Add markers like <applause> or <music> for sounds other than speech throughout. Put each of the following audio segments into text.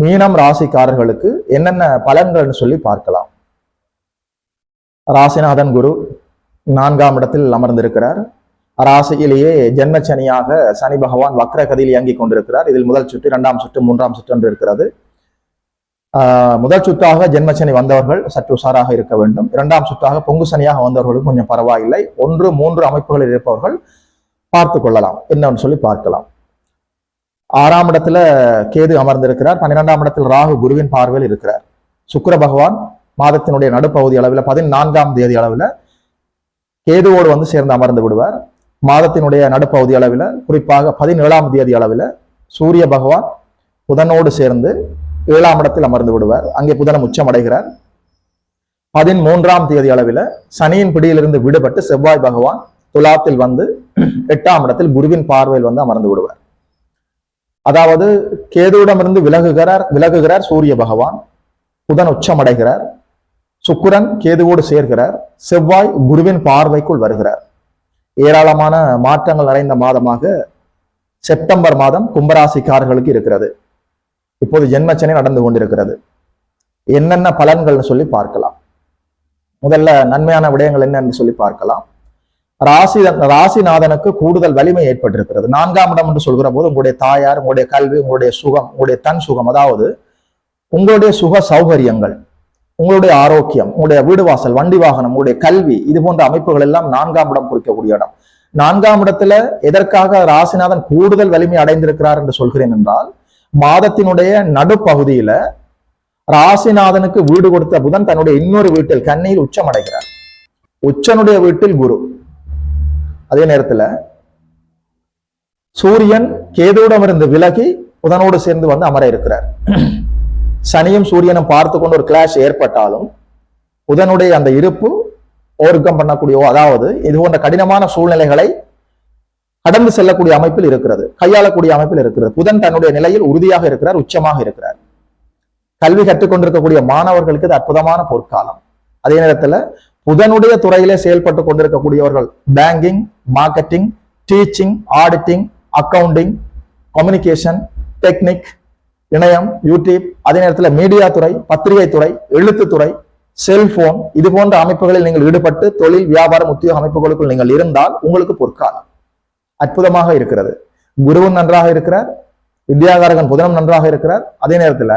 மீனம் ராசிக்காரர்களுக்கு என்னென்ன பலன்கள்னு சொல்லி பார்க்கலாம். ராசிநாதன் குரு நான்காம் இடத்தில் அமர்ந்திருக்கிறார். ராசியிலேயே ஜென்மச்சனியாக சனி பகவான் வக்ரகதியில் இயங்கிக் கொண்டிருக்கிறார். இதில் முதல் சுற்று இரண்டாம் சுற்று மூன்றாம் சுற்று என்று இருக்கிறது. ஆஹ் முதல் சுற்றாக ஜென்மச்சனி வந்தவர்கள் சற்று உஷாராக இருக்க வேண்டும். இரண்டாம் சுற்றாக பொங்கு சனியாக வந்தவர்களுக்கு கொஞ்சம் பரவாயில்லை. ஒன்று மூன்று அமைப்புகளில் இருப்பவர்கள் பார்த்து கொள்ளலாம். என்னன்னு சொல்லி பார்க்கலாம். ஆறாம் இடத்துல கேது அமர்ந்திருக்கிறார். பன்னிரெண்டாம் இடத்தில் ராகு குருவின் பார்வையில் இருக்கிறார். சுக்கர பகவான் மாதத்தினுடைய நடுப்பகுதி அளவில் பதினான்காம் தேதி அளவில் கேதுவோடு வந்து சேர்ந்து அமர்ந்து விடுவார். மாதத்தினுடைய நடுப்பகுதி அளவில் குறிப்பாக பதினேழாம் தேதி அளவில் சூரிய பகவான் புதனோடு சேர்ந்து ஏழாம் இடத்தில் அமர்ந்து விடுவார். அங்கே புதனம் உச்சம் அடைகிறார். பதிமூன்றாம் தேதி அளவில் சனியின் பிடியிலிருந்து விடுபட்டு செவ்வாய் பகவான் துலாத்தில் வந்து எட்டாம் இடத்தில் குருவின் பார்வையில் வந்து அமர்ந்து விடுவார். அதாவது கேதுவிடமிருந்து விலகுகிறார் விலகுகிறார் சூரிய பகவான். புதன் உச்சமடைகிறார். சுக்கிரன் கேதுவோடு சேர்கிறார். செவ்வாய் குருவின் பார்வைக்குள் வருகிறார். ஏராளமான மாற்றங்கள் நிறைந்த மாதமாக செப்டம்பர் மாதம் கும்பராசிக்காரர்களுக்கு இருக்கிறது. இப்போது ஜென்மச்சனை நடந்து கொண்டிருக்கிறது. என்னென்ன பலன்கள்னு சொல்லி பார்க்கலாம். முதல்ல நன்மையான விடயங்கள் என்னன்னு சொல்லி பார்க்கலாம். ராசி ராசிநாதனுக்கு கூடுதல் வலிமை ஏற்பட்டிருக்கிறது. நான்காம் இடம் என்று சொல்கிற போது உங்களுடைய தாயார் உங்களுடைய கல்வி உங்களுடைய சுகம் உங்களுடைய தன் சுகம் அதாவது உங்களுடைய சுக சௌகரியங்கள் உங்களுடைய ஆரோக்கியம் உங்களுடைய வீடு வாசல் வண்டி வாகனம் உங்களுடைய கல்வி இது போன்ற அமைப்புகள் எல்லாம் நான்காம் இடம் குறிக்கக்கூடிய இடம். நான்காம் இடத்துல எதற்காக ராசிநாதன் கூடுதல் வலிமை அடைந்திருக்கிறார் என்று சொல்கிறேன் என்றால் மாதத்தினுடைய நடுப்பகுதியில ராசிநாதனுக்கு வீடு கொடுத்த புதன் தன்னுடைய இன்னொரு வீட்டில் கண்ணியில் உச்சம் அடைகிறார். உச்சனுடைய வீட்டில் குரு. அதே நேரத்தில் சூரியன் கேதுவிடம் இருந்து விலகி புதனோடு சேர்ந்து வந்து அமர இருக்கிறார். சனியும் சூரியனும் பார்த்து கொண்டு ஒரு கிளாஷ் ஏற்பட்டாலும் புதனுடைய அந்த இருப்பு ஓர்க்கம் பண்ணக்கூடிய அதாவது இது போன்ற கடினமான சூழ்நிலைகளை கடந்து செல்லக்கூடிய அமைப்பில் இருக்கிறது கையாளக்கூடிய அமைப்பில் இருக்கிறது. புதன் தன்னுடைய நிலையில் உறுதியாக இருக்கிறார் உச்சமாக இருக்கிறார். கல்வி கற்றுக்கொண்டிருக்கக்கூடிய மாணவர்களுக்கு இது அற்புதமான பொற்காலம். அதே நேரத்தில் புதனுடைய துறையிலே செயல்பட்டு கொண்டிருக்கக்கூடியவர்கள் banking marketing teaching auditing accounting communication technique இணையம் யூடியூப் அதே நேரத்தில் மீடியா துறை பத்திரிகை துறை எழுத்துத்துறை செல்போன் இது போன்ற அமைப்புகளில் நீங்கள் ஈடுபட்டு தொழில் வியாபாரம் உத்தியோக அமைப்புகளுக்குள் நீங்கள் இருந்தால் உங்களுக்கு பொற்காலம். அற்புதமாக இருக்கிறது. குருவும் நன்றாக இருக்கிறார். வித்யாகாரகன் புதனம் நன்றாக இருக்கிறார். அதே நேரத்தில்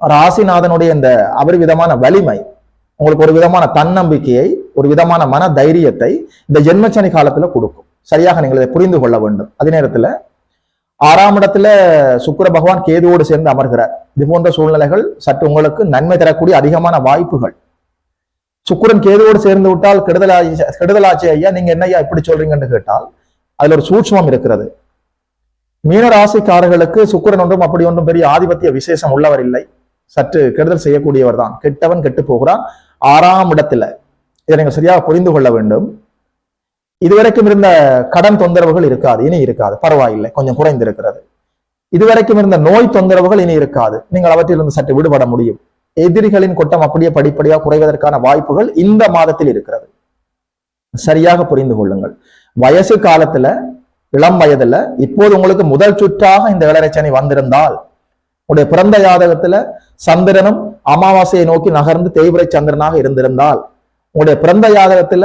ராசிநாதனுடைய இந்த அபரிவிதமான வலிமை உங்களுக்கு ஒரு விதமான தன்னம்பிக்கையை ஒரு விதமான மன தைரியத்தை இந்த ஜென்மச்சனி காலத்துல கொடுக்கும். சரியாக நீங்கள் இதை புரிந்து கொள்ள வேண்டும். அதே நேரத்துல ஆறாம் இடத்துல சுக்கிர பகவான் கேதுவோடு சேர்ந்து அமர்கிறார். இது போன்ற சூழ்நிலைகள் சற்று உங்களுக்கு நன்மை தரக்கூடிய அதிகமான வாய்ப்புகள். சுக்கிரன் கேதுவோடு சேர்ந்து விட்டால் கெடுதலாச்சி கெடுதலாச்சி ஐயா நீங்க என்னையா இப்படி சொல்றீங்கன்னு கேட்டால் அதுல ஒரு சூட்சமம் இருக்கிறது. மீன ராசிக்காரர்களுக்கு சுக்கிரன் ஒன்றும் அப்படி ஒன்றும் பெரிய ஆதிபத்திய விசேஷம் உள்ளவர் இல்லை. சற்று கெடுதல் செய்யக்கூடியவர் தான். கெட்டவன் கெட்டு போகிறான். ஆறாம் இடத்துல. இதை நீங்க சரியாக புரிந்து கொள்ள வேண்டும். இதுவரைக்கும் இருந்த கடன் தொந்தரவுகள் இருக்காது இனி இருக்காது. பரவாயில்லை கொஞ்சம் குறைந்திருக்கிறது. இதுவரைக்கும் இருந்த நோய் தொந்தரவுகள் இனி இருக்காது. நீங்கள் அவற்றிலிருந்து சற்று விடுபட முடியும். எதிரிகளின் கொட்டம் அப்படியே படிப்படியாக குறைவதற்கான வாய்ப்புகள் இந்த மாதத்தில் இருக்கிறது. சரியாக புரிந்து கொள்ளுங்கள். வயசு காலத்துல இளம் வயதுல இப்போது உங்களுக்கு முதல் சுற்றாக இந்த இளரச்சனை வந்திருந்தால் உடைய பிறந்த ஜாதகத்துல சந்திரனும் அமாவாசையை நோக்கி நகர்ந்து தேய்பிரை சந்திரனாக இருந்திருந்தால் உங்களுடைய பிறந்த ஜாதகத்துல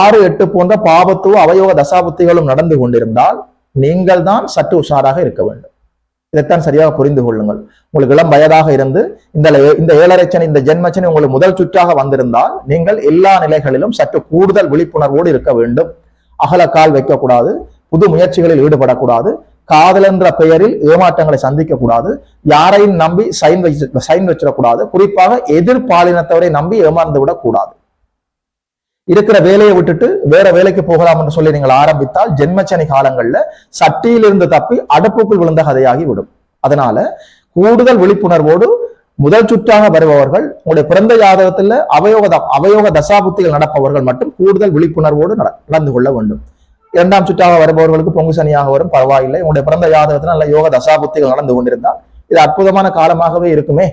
ஆறு எட்டு போன்ற பாபத்துவ அவயோக தசாபத்திகளும் நடந்து கொண்டிருந்தால் நீங்கள் தான் சற்று உஷாராக இருக்க வேண்டும். இதைத்தான் சரியாக புரிந்து கொள்ளுங்கள். உங்களுக்கு இளம் வயதாக இருந்து இந்த இந்த ஏழரைச்சனை இந்த ஜென்மச்சனை உங்களுக்கு முதல் சுற்றாக வந்திருந்தால் நீங்கள் எல்லா நிலைகளிலும் சற்று கூடுதல் விழிப்புணர்வோடு இருக்க வேண்டும். அகலக்கால் வைக்கக்கூடாது புது முயற்சிகளில் ஈடுபடக்கூடாது காதல் என்ற பெயரில் ஏமாற்றங்களை சந்திக்க கூடாது யாரையும் நம்பி சைன் வச்சு சைன் வச்சிடக்கூடாது. குறிப்பாக எதிர்பாலினத்தவரை நம்பி ஏமாந்து விடக்கூடாது. இருக்கிற வேலையை விட்டுட்டு வேற வேலைக்கு போகலாம் என்று சொல்லி நீங்கள் ஆரம்பித்தால் ஜென்மச்சனி காலங்கள்ல சட்டியிலிருந்து தப்பி அடுப்புக்குள் விழுந்த கதையாகி விடும். அதனால கூடுதல் விழிப்புணர்வோடு முதல் சுற்றாக வருபவர்கள் உங்களுடைய பிறந்த ஜாதகத்துல அவயோக அவயோக தசாபுத்திகள் நடப்பவர்கள் மட்டும் கூடுதல் விழிப்புணர்வோடு நட- நடந்து கொள்ள வேண்டும். இரண்டாம் சுற்றாக வருபவர்களுக்கு பொங்கு சனியாக வரும் பரவாயில்லை. உங்களுடைய பிறந்த ஜாதகத்துல நல்ல யோக தசாபுத்திகள் நடந்து கொண்டிருந்தால் இது அற்புதமான காலமாகவே இருக்குமே.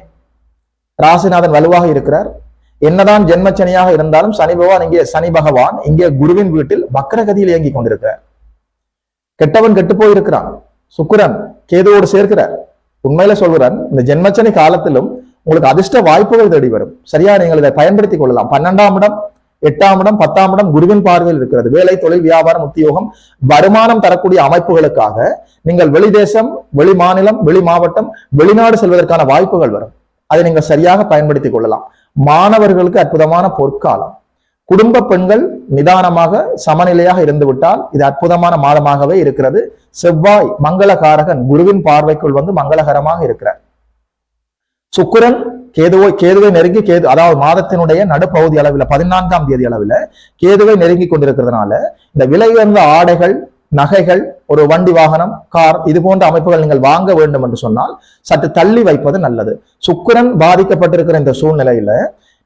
ராசிநாதன் வலுவாக இருக்கிறார். என்னதான் ஜென்மச்சனியாக இருந்தாலும் சனி பகவான் இங்கே சனி பகவான் இங்கே குருவின் வீட்டில் வக்கரகதியில் இயங்கிக் கொண்டிருக்கிறார். கெட்டவன் கெட்டு போயிருக்கிறான். சுக்கரன் கேதுவோடு சேர்க்கிறார். உண்மையில சொல்கிறேன் இந்த ஜென்மச்சனி காலத்திலும் உங்களுக்கு அதிர்ஷ்ட வாய்ப்புகள் தேடி வரும். சரியா நீங்கள் இதை பயன்படுத்திக் கொள்ளலாம். பன்னெண்டாம் இடம் எட்டாம் இடம் பத்தாம் இடம் குருவின் பார்வையில் இருக்கிறது. வேலை தொழில் வியாபாரம் உத்தியோகம் வருமானம் தரக்கூடிய அமைப்புகளுக்காக நீங்கள் வெளிதேசம் வெளி மாநிலம் வெளி மாவட்டம் வெளிநாடு செல்வதற்கான வாய்ப்புகள் வரும். அதை நீங்கள் சரியாக பயன்படுத்திக் கொள்ளலாம். மாணவர்களுக்கு அற்புதமான பொற்காலம். குடும்ப பெண்கள் நிதானமாக சமநிலையாக இருந்துவிட்டால் இது அற்புதமான மாதமாகவே இருக்கிறது. செவ்வாய் மங்களகாரகன் குருவின் பார்வைக்குள் வந்து மங்களகரமாக இருக்கிறார். சுக்கரன் கேதுவை கேதுவை நெருங்கி கேது அதாவது மாதத்தினுடைய நடுப்பகுதி அளவில் பதினான்காம் தேதி அளவில் கேதுவை நெருங்கி கொண்டிருக்கிறதுனால இந்த விலை உயர்ந்த ஆடைகள் நகைகள் ஒரு வண்டி வாகனம் கார் இது போன்ற அமைப்புகள் நீங்கள் வாங்க வேண்டும் என்று சொன்னால் சற்று தள்ளி வைப்பது நல்லது. சுக்கரன் பாதிக்கப்பட்டிருக்கிற இந்த சூழ்நிலையில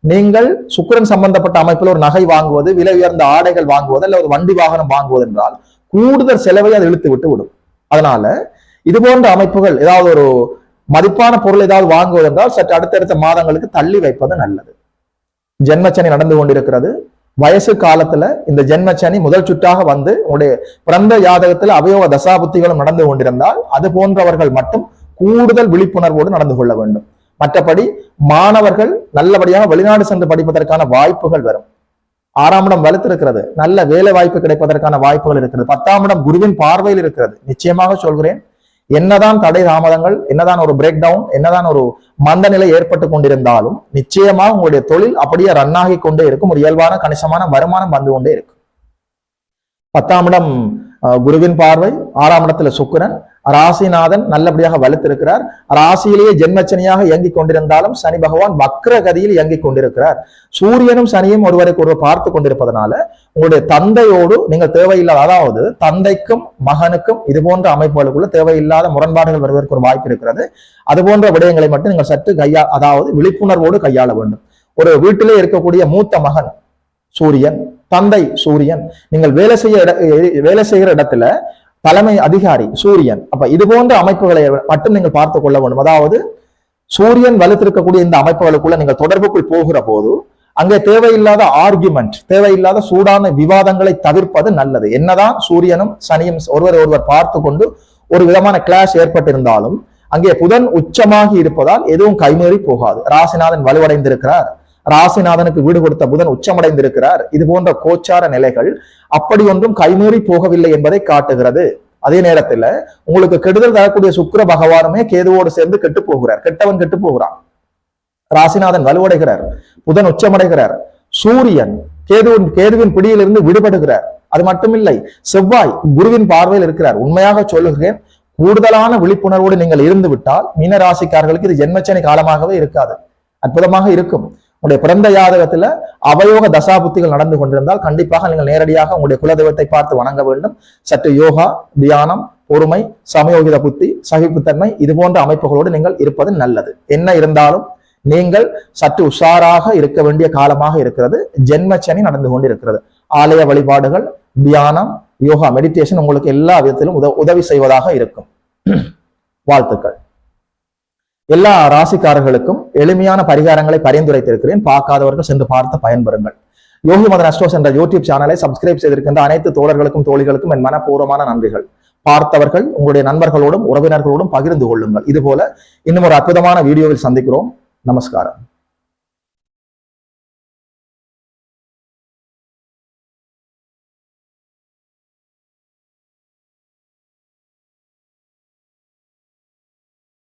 நீங்கள் சுக்கிரன் சம்பந்தப்பட்ட அமைப்பில் ஒரு நகை வாங்குவது விலை உயர்ந்த ஆடைகள் வாங்குவது அல்ல ஒரு வண்டி வாகனம் வாங்குவது என்றால் கூடுதல் செலவை அது இழுத்து விட்டு விடும். அதனால இது போன்ற அமைப்புகள் ஏதாவது ஒரு மதிப்பான பொருள் ஏதாவது வாங்குவதென்றால் சற்று அடுத்தடுத்த மாதங்களுக்கு தள்ளி வைப்பது நல்லது. ஜென்மச்சனி நடந்து கொண்டிருக்கிறது. வயசு காலத்துல இந்த ஜென்மச்சனி முதல் சுற்றாக வந்து உங்களுடைய பிறந்த ஜாதகத்துல அவயோக தசாபுத்திகளும் நடந்து கொண்டிருந்தால் அது போன்றவர்கள் மட்டும் கூடுதல் விழிப்புணர்வோடு நடந்து கொள்ள வேண்டும். மற்றபடி மாணவர்கள் நல்லபடியாக வெளிநாடு சென்று படிப்பதற்கான வாய்ப்புகள் வரும். ஆறாம் இடம் வலுத்திருக்கிறது. நல்ல வேலை வாய்ப்பு கிடைப்பதற்கான வாய்ப்புகள் இருக்கிறது. பத்தாம் இடம் குருவின் பார்வையில் இருக்கிறது. நிச்சயமாக சொல்கிறேன். என்னதான் தடை தாமதங்கள் என்னதான் ஒரு பிரேக் டவுன் என்னதான் ஒரு மந்த நிலை ஏற்பட்டு கொண்டிருந்தாலும் நிச்சயமாக உங்களுடைய தொழில் அப்படியே ரன் ஆகி கொண்டே இருக்கும். ஒரு இயல்பான கணிசமான வருமானம் வந்து கொண்டே இருக்கும். பத்தாம் இடம் குருவின் பார்வை ஆறாம் இடத்துல சுக்கிரன். ராசிநாதன் நல்லபடியாக வலுத்திருக்கிறார். ராசியிலேயே ஜென்மச்சனியாக இயங்கிக் கொண்டிருந்தாலும் சனி பகவான் வக்ரகதியில் இயங்கிக் கொண்டிருக்கிறார். சூரியனும் சனியும் ஒருவருக்கு ஒருவர் பார்த்து கொண்டிருப்பதனால உங்களுடைய தந்தையோடு நீங்கள் தேவையில்லாத அதாவது தந்தைக்கும் மகனுக்கும் இது போன்ற அமைப்புகளுக்குள்ள தேவையில்லாத முரண்பாடுகள் வருவதற்கு ஒரு வாய்ப்பு இருக்கிறது. அது போன்ற விடயங்களை மட்டும் நீங்கள் சற்று கையா அதாவது விழிப்புணர்வோடு கையாள வேண்டும். ஒரு வீட்டிலே இருக்கக்கூடிய மூத்த மகன் சூரியன் தந்தை சூரியன். நீங்கள் வேலை செய்ய வேலை செய்கிற இடத்துல தலைமை அதிகாரி சூரியன். அப்ப இது போன்ற அமைப்புகளை மட்டும் நீங்கள் பார்த்து கொள்ள வேண்டும். அதாவது சூரியன் வலுத்திருக்கக்கூடிய இந்த அமைப்புகளுக்குள்ள நீங்கள் தொடர்புக்குள் போகிற போது அங்கே தேவையில்லாத ஆர்குமெண்ட் தேவையில்லாத சூடான விவாதங்களை தவிர்ப்பது நல்லது. என்னதான் சூரியனும் சனியும் ஒருவர் ஒருவர் பார்த்து கொண்டு ஒரு விதமான கிளாஷ் ஏற்பட்டிருந்தாலும் அங்கே புதன் உச்சமாகி இருப்பதால் எதுவும் கைமீறி போகாது. ராசிநாதன் வலுவடைந்திருக்கிறார். ராசிநாதனுக்கு வீடு கொடுத்த புதன் உச்சமடைந்திருக்கிறார். இது போன்ற கோச்சார நிலைகள் அப்படி ஒன்றும் கைமீறி போகவில்லை என்பதை காட்டுகிறது. அதே நேரத்துல உங்களுக்கு கெடுதல் தரக்கூடிய சுக்கர பகவானுமே கேதுவோடு சேர்ந்து கெட்டு போகிறார். கெட்டவன் கெட்டு போகிறான். ராசிநாதன் வலுவடைகிறார். புதன் உச்சமடைகிறார். சூரியன் கேதுவின் கேதுவின் பிடியிலிருந்து விடுபடுகிறார். அது மட்டுமில்லை செவ்வாய் குருவின் பார்வையில் இருக்கிறார். உண்மையாக சொல்லுகிறேன் கூடுதலான விழிப்புணர்வோடு நீங்கள் இருந்து விட்டால் மீன ராசிக்காரர்களுக்கு இது ஜென்மச்சனி காலமாகவே இருக்காது. அற்புதமாக இருக்கும். உங்களுடைய பிறந்த ஜாதகத்துல அவயோக தசாபுத்திகள் நடந்து கொண்டிருந்தால் கண்டிப்பாக நீங்கள் நேரடியாக உங்களுடைய குலதெய்வத்தை பார்த்து வணங்க வேண்டும். சற்று யோகா தியானம் பொறுமை சமயோகித புத்தி சகிப்புத்தன்மை இது போன்ற அமைப்புகளோடு நீங்கள் இருப்பது நல்லது. என்ன இருந்தாலும் நீங்கள் சற்று உஷாராக இருக்க வேண்டிய காலமாக இருக்கிறது. ஜென்மச்சனி நடந்து கொண்டிருக்கிறது. ஆலய வழிபாடுகள் தியானம் யோகா மெடிடேஷன் உங்களுக்கு எல்லா விதத்திலும் உத உதவி செய்வதாக இருக்கும். <clears throat> வாழ்த்துக்கள். எல்லா ராசிக்காரர்களுக்கும் எளிமையான பரிகாரங்களை பரிந்துரைத்திருக்கிறேன். பார்க்காதவர்கள் சென்று பார்த்து பயன்பெறுங்கள். யோகி மதன் அஸ்ட்ரோஸ் என்ற யூடியூப் சேனலை சப்ஸ்கிரைப் செய்திருக்கின்ற அனைத்து தோழர்களுக்கும் தோழிகளுக்கும் என் மனப்பூர்வமான நன்றிகள். பார்த்தவர்கள் உங்களுடைய நண்பர்களோடும் உறவினர்களோடும் பகிர்ந்து கொள்ளுங்கள். இதுபோல இன்னும் ஒரு அற்புதமான வீடியோவில் சந்திக்கிறோம். நமஸ்காரம்.